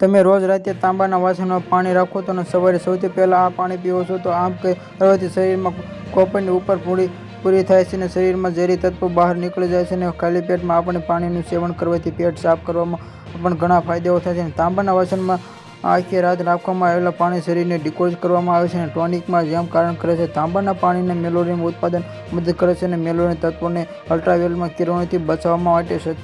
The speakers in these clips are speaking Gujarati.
તમે રોજ રાતે તાંબાના વાસણમાં પાણી રાખો તો સવારે સૌથી પહેલાં આ પાણી પીવો છો તો આમ કરવાથી શરીરમાં કોપરની ઉપર પૂરી પૂરી થાય છે અને શરીરમાં ઝેરી તત્વો બહાર નીકળી જાય છે અને ખાલી પેટમાં આપણે પાણીનું સેવન કરવાથી પેટ સાફ કરવામાં પણ ઘણા ફાયદાઓ થાય છે તાંબાના વાસણમાં આખી રાત રાખવામાં આવેલા પાણી શરીરને ડિકોઝ કરવામાં આવે છે અને ટોનિકમાં જેમ કારણ કરે છે, તાંબાના પાણીને મેલોડીન ઉત્પાદન મદદ કરે છે અને મેલોડીન તત્વોને અલ્ટ્રાવેલમાં કિરણોથી બચાવવા માટે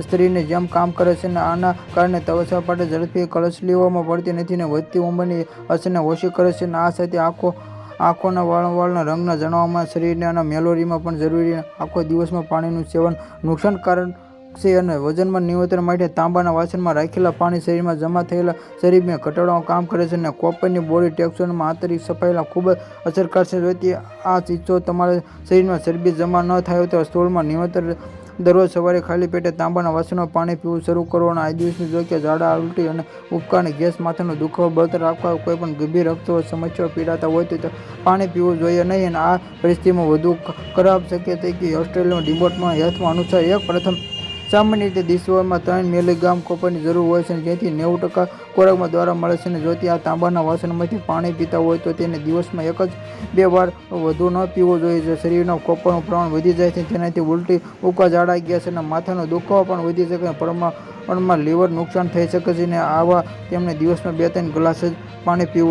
સ્ત્રીને જેમ કામ કરે છે અને આના કારણે તવસવા માટે ઝડપી કળસલીઓમાં પડતી નથી અને વધતી ઉંમરની અસરને ઓછી કરે છે અને આ સાથે આંખો, આંખોના વાળવાળના રંગના જણાવવામાં શરીરને અને મેલોરીમાં પણ જરૂરી આખો દિવસમાં પાણીનું સેવન નુકસાનકારક છે અને વજનમાં નિયંત્રણ માટે તાંબાના વાસણમાં રાખેલા પાણી શરીરમાં જમા થયેલા શરીરમાં ઘટાડવાનું કામ કરે છે અને કોપરની બોડી ટેક્સચરમાં આંતરિક સફાઈના ખૂબ જ અસરકારક છે. આ ચીજો તમારા શરીરમાં ચરબી જમા ન થાય તો સ્થૂળમાં નિયંત્રણ દરરોજ સવારે ખાલી પેટે તાંબાના વાસણમાં પાણી પીવું શરૂ કરો અને આ દિવસની જોઈએ કે ઝાડા ઉલટી અને ઉપકારને ગેસ માથાનો દુખાવો બળતર રાખવા કોઈ પણ ગંભીર રક્ત સમસ્યાઓ પીડાતા હોય તો પાણી પીવું જોઈએ નહીં અને આ પરિસ્થિતિમાં વધુ ખરાબ શક્ય થઈ કે ઓસ્ટ્રેલિયામાં ડિબોટમાં, હેલ્થમાં અનુસાર એક પ્રથમ સામાન્ય રીતે દિવસમાં ત્રણ મિલીગ્રામ કોપરની જરૂર હોય છે જેથી નેવું ટકા ખોરાકમાં દ્વારા મળે છે અને જો આ તાંબાના વાસણમાંથી પાણી પીતા હોય તો તેને દિવસમાં એક જ બે વાર વધુ ન પીવો જોઈએ. શરીરના કોપરનું પ્રમાણ વધી જાય છે, તેનાથી ઉલટી ઉકા ગયા છે અને માથાનો દુખાવો પણ વધી શકે પ્રમાણમાં લીવર નુકસાન થઈ શકે છે અને આવા તેમને દિવસમાં બે ત્રણ ગ્લાસ જ પાણી પીવું